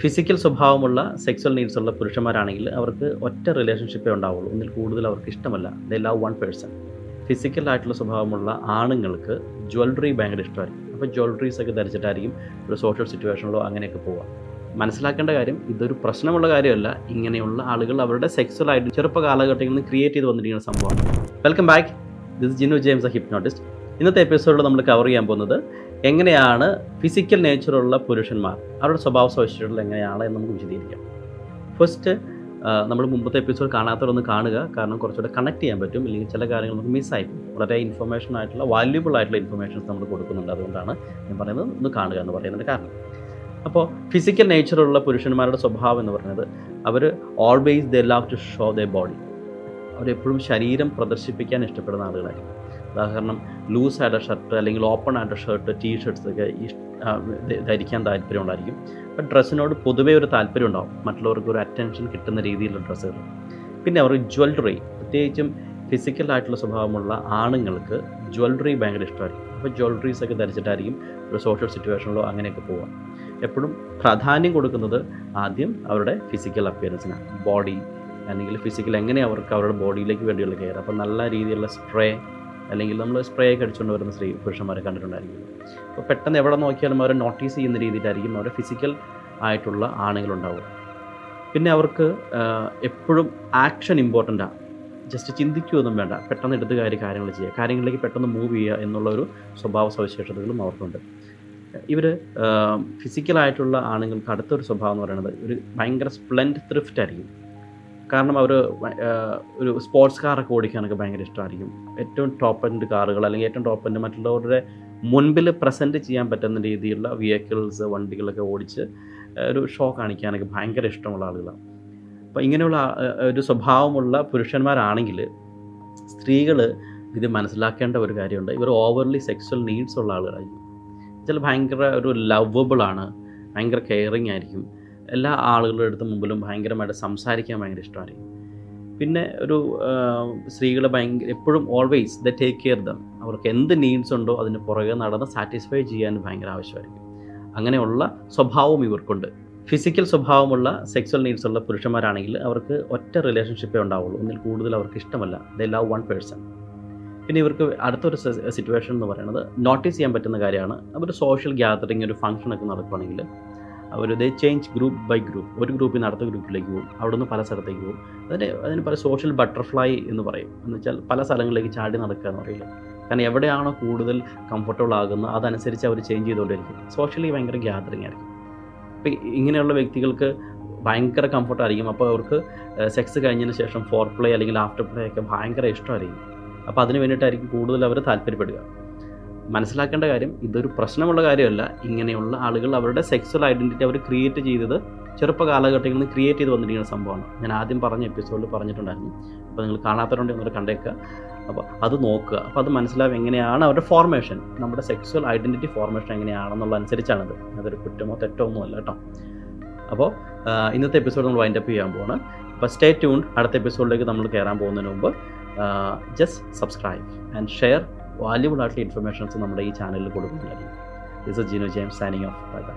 Physical സ്വഭാവമുള്ള sexual needs ഉള്ള പുരുഷന്മാരാണെങ്കിൽ അവർക്ക് ഒറ്റ റിലേഷൻഷിപ്പേ ഉണ്ടാവുള്ളൂ. ഒന്നിൽ കൂടുതൽ അവർക്ക് ഇഷ്ടമല്ല. The love one person physical ആയിട്ടുള്ള സ്വഭാവമുള്ള ആണുങ്ങൾക്ക് ജ്വല്ലറി ഭയങ്കര ഇഷ്ടമായിരിക്കും. അപ്പോൾ ജ്വല്ലറീസ് ഒക്കെ ധരിച്ചിട്ടായിരിക്കും ഒരു സോഷ്യൽ സിറ്റുവേഷനിലോ അങ്ങനെയൊക്കെ പോവുക. മനസ്സിലാക്കേണ്ട കാര്യം ഇതൊരു പ്രശ്നമുള്ള കാര്യമല്ല. ഇങ്ങനെയുള്ള ആളുകൾ അവരുടെ സെക്സ്വൽ ആയിട്ട് ചെറുപ്പ കാലഘട്ടങ്ങളിൽ ക്രിയേറ്റ് ചെയ്ത് വന്നിരിക്കുന്ന സംഭവമാണ്. Welcome back this Jinu James a hypnotist ഇന്നത്തെ എപ്പിസോഡിൽ നമ്മൾ കവർ ചെയ്യാൻ പോകുന്നത് എങ്ങനെയാണ് ഫിസിക്കൽ നേച്ചറുള്ള പുരുഷന്മാർ? അവരുടെ സ്വഭാവ സവിശേഷതകൾ എങ്ങനെയാണ് എന്ന് നമുക്ക് വിശദീകരിക്കാം. ഫസ്റ്റ് നമ്മൾ മുമ്പത്തെ എപ്പിസോഡ് കാണാത്തവരൊന്ന് കാണുക. കാരണം കുറച്ചുകൂടെ കണക്ട് ചെയ്യാൻ പറ്റും. ഇല്ലെങ്കിൽ ചില കാര്യങ്ങൾ നമുക്ക് മിസ്സായി വളരെ ഇൻഫർമേഷൻ ആയിട്ടുള്ള വാല്യുബിൾ ആയിട്ടുള്ള ഇൻഫർമേഷൻസ് നമ്മൾ കൊടുക്കുന്നുണ്ട്. അതുകൊണ്ടാണ് ഞാൻ പറയുന്നത് ഒന്ന് കാണുക എന്ന് പറയുന്നതിന്റെ കാരണം. അപ്പോൾ ഫിസിക്കൽ നേച്ചറുള്ള പുരുഷന്മാരുടെ സ്വഭാവം എന്ന് പറയുന്നത് അവർ always the love to show the body അവരെപ്പോഴും ശരീരം പ്രദർശിപ്പിക്കാൻ ഇഷ്ടപ്പെടുന്ന ആളുകളായിരിക്കും. ഉദാഹരണം ലൂസ് ആയിട്ട് ഷർട്ട് അല്ലെങ്കിൽ ഓപ്പൺ ആയിട്ട് ഷർട്ട് ടീ ഷർട്ട്സ് ഒക്കെ ധരിക്കാൻ താല്പര്യം ഉണ്ടായിരിക്കും. അപ്പം ഡ്രസ്സിനോട് പൊതുവേ ഒരു താല്പര്യം ഉണ്ടാവും. മറ്റുള്ളവർക്ക് ഒരു അറ്റൻഷൻ കിട്ടുന്ന രീതിയിലുള്ള ഡ്രസ്സുകൾ പിന്നെ അവർ ജ്വല്ലറി പ്രത്യേകിച്ചും ഫിസിക്കൽ ആയിട്ടുള്ള സ്വഭാവമുള്ള ആണുങ്ങൾക്ക് ജ്വല്ലറി ഭയങ്കര ഇഷ്ടമായിരിക്കും. അപ്പോൾ ജ്വല്ലറീസ് ഒക്കെ ധരിച്ചിട്ടായിരിക്കും ഒരു സോഷ്യൽ സിറ്റുവേഷനിലോ അങ്ങനെയൊക്കെ പോവുക. എപ്പോഴും പ്രാധാന്യം കൊടുക്കുന്നത് ആദ്യം അവരുടെ ഫിസിക്കൽ അപ്പിയറൻസിനാണ് ബോഡി അല്ലെങ്കിൽ ഫിസിക്കൽ എങ്ങനെ അവർക്ക് അവരുടെ ബോഡിയിലേക്ക് വേണ്ടിയുള്ള കെയർ അപ്പോൾ നല്ല രീതിയിലുള്ള സ്പ്രേ അല്ലെങ്കിൽ നമ്മൾ സ്പ്രേ ഒക്കെ അടിച്ചുകൊണ്ട് വരുന്ന സ്ത്രീ പുരുഷന്മാരെ കണ്ടിട്ടുണ്ടായിരിക്കും. അപ്പോൾ പെട്ടെന്ന് എവിടെ നോക്കിയാലും അവരെ നോട്ടീസ് ചെയ്യുന്ന രീതിയിലായിരിക്കും അവരുടെ ഫിസിക്കൽ ആയിട്ടുള്ള ആണുങ്ങളുണ്ടാവുക. പിന്നെ അവർക്ക് എപ്പോഴും ആക്ഷൻ ഇമ്പോർട്ടന്റാണ് ജസ്റ്റ് ചിന്തിക്കുകയൊന്നും വേണ്ട. പെട്ടെന്ന് എടുത്ത് കാര്യം കാര്യങ്ങൾ ചെയ്യുക. കാര്യങ്ങളിലേക്ക് പെട്ടെന്ന് മൂവ് ചെയ്യുക എന്നുള്ള ഒരു സ്വഭാവ സവിശേഷതകളും അവർക്കുണ്ട്. ഇവർ ഫിസിക്കലായിട്ടുള്ള ആണുങ്ങൾക്ക് അടുത്തൊരു സ്വഭാവം എന്ന് പറയുന്നത് ഒരു ഭയങ്കര സ്പ്ലെൻഡ് ത്രിഫ്റ്റ് ആയിരിക്കും. കാരണം അവർ ഒരു സ്പോർട്സ് കാറൊക്കെ ഓടിക്കാനൊക്കെ ഭയങ്കര ഇഷ്ടമായിരിക്കും ഏറ്റവും ടോപ്പ് എൻഡ് കാറുകൾ അല്ലെങ്കിൽ ഏറ്റവും ടോപ്പ് എൻഡ് മറ്റുള്ളവരുടെ മുൻപിൽ പ്രസന്റ് ചെയ്യാൻ പറ്റുന്ന രീതിയിലുള്ള വെഹിക്കിൾസ് വണ്ടികളൊക്കെ ഓടിച്ച് ഒരു ഷോ കാണിക്കാനൊക്കെ ഭയങ്കര ഇഷ്ടമുള്ള ആളുകളാണ്. അപ്പോൾ ഇങ്ങനെയുള്ള ഒരു സ്വഭാവമുള്ള പുരുഷന്മാരാണെങ്കിൽ സ്ത്രീകൾ ഇത് മനസ്സിലാക്കേണ്ട ഒരു കാര്യമുണ്ട്. ഇവർ ഓവർലി സെക്സ്വൽ നീഡ്സ് ഉള്ള ആളുകളായിരിക്കും. ചില ഭയങ്കര ഒരു ലവബിളാണ് ഭയങ്കര കെയറിങ് ആയിരിക്കും. എല്ലാ ആളുകളുടെ അടുത്ത് മുമ്പിലും ഭയങ്കരമായിട്ട് സംസാരിക്കാൻ ഭയങ്കര ഇഷ്ടമായിരിക്കും. പിന്നെ ഒരു സ്ത്രീകളെ ഭയങ്കര എപ്പോഴും always the take care them അവർക്ക് എന്ത് നീഡ്സ് ഉണ്ടോ അതിന് പുറകെ നടന്ന് സാറ്റിസ്ഫൈ ചെയ്യാൻ ഭയങ്കര ആവശ്യമായിരിക്കും. അങ്ങനെയുള്ള സ്വഭാവം ഇവർക്കുണ്ട്. ഫിസിക്കൽ സ്വഭാവമുള്ള സെക്സ്വൽ നീഡ്സ് ഉള്ള പുരുഷന്മാരാണെങ്കിൽ അവർക്ക് ഒറ്റ റിലേഷൻഷിപ്പേ ഉണ്ടാവുള്ളൂ. ഒന്നിൽ കൂടുതൽ അവർക്ക് ഇഷ്ടമല്ല. ദ ലവ് വൺ പേഴ്സൺ പിന്നെ ഇവർക്ക് അടുത്തൊരു സിറ്റുവേഷൻ എന്ന് പറയുന്നത് നോട്ടീസ് ചെയ്യാൻ പറ്റുന്ന കാര്യമാണ്. അവർ സോഷ്യൽ ഗ്യാതറിങ് ഒരു ഫംഗ്ഷനൊക്കെ നടക്കുകയാണെങ്കിൽ അവർ they change group by group ഒരു ഗ്രൂപ്പിൽ നിന്ന് അടുത്ത ഗ്രൂപ്പിലേക്ക് പോകും. അവിടെ നിന്ന് പല സ്ഥലത്തേക്ക് പോകും. അതിന് അതിന് പല സോഷ്യൽ ബട്ടർഫ്ലൈ എന്ന് പറയും. എന്ന് വെച്ചാൽ പല സ്ഥലങ്ങളിലേക്ക് ചാടി നടക്കുക എന്ന് പറയില്ല കാരണം എവിടെയാണോ കൂടുതൽ കംഫർട്ടബിൾ ആകുന്നത് അതനുസരിച്ച് അവർ ചേഞ്ച് ചെയ്തുകൊണ്ടിരിക്കും. സോഷ്യലി ഭയങ്കര ഗ്യാതറിങ് ആയിരിക്കും. അപ്പോൾ ഇങ്ങനെയുള്ള വ്യക്തികൾക്ക് ഭയങ്കര കംഫർട്ടായിരിക്കും അപ്പോൾ അവർക്ക് സെക്സ് കഴിഞ്ഞതിന് ശേഷം ഫോർ പ്ലേ അല്ലെങ്കിൽ ആഫ്റ്റർ പ്ലേ ഒക്കെ ഭയങ്കര ഇഷ്ടമായിരിക്കും. അപ്പോൾ അതിന് വേണ്ടിയിട്ടായിരിക്കും കൂടുതൽ അവർ താല്പര്യപ്പെടുക. മനസ്സിലാക്കേണ്ട കാര്യം ഇതൊരു പ്രശ്നമുള്ള കാര്യമല്ല. ഇങ്ങനെയുള്ള ആളുകൾ അവരുടെ സെക്സ്വൽ ഐഡന്റിറ്റി അവർ ക്രിയേറ്റ് ചെയ്തത് ചെറുപ്പ കാലഘട്ടങ്ങളിൽ നിന്ന് ക്രിയേറ്റ് ചെയ്ത് വന്നിരിക്കുന്ന സംഭവമാണ്. ഞാൻ ആദ്യം പറഞ്ഞ എപ്പിസോഡിൽ പറഞ്ഞിട്ടുണ്ടായിരുന്നു. അപ്പോൾ നിങ്ങൾ കാണാത്തവരുണ്ടെങ്കിൽ ഒന്ന് കണ്ടേക്കുക അപ്പോൾ അത് നോക്കുക. അപ്പോൾ അത് മനസ്സിലാവും എങ്ങനെയാണ് അവരുടെ ഫോർമേഷൻ നമ്മുടെ സെക്സ്വൽ ഐഡന്റിറ്റി ഫോർമേഷൻ എങ്ങനെയാണെന്നുള്ള അനുസരിച്ചാണത്. അതൊരു കുറ്റമോ തെറ്റോ ഒന്നുമല്ല കേട്ടോ. അപ്പോൾ ഇന്നത്തെ എപ്പിസോഡ് നമ്മൾ വൈൻഡപ്പ് ചെയ്യാൻ പോവാണ്. അപ്പോൾ സ്റ്റേ ട്യൂൺ അടുത്ത എപ്പിസോഡിലേക്ക് നമ്മൾ കയറാൻ പോകുന്നതിന് മുമ്പ് just subscribe and share valuable ആയിട്ടുള്ള ഇൻഫർമേഷൻസ് നമ്മുടെ ഈ ചാനലിൽ കൊടുക്കുന്നുണ്ടായിരിക്കും. This is Jinu James signing off bye bye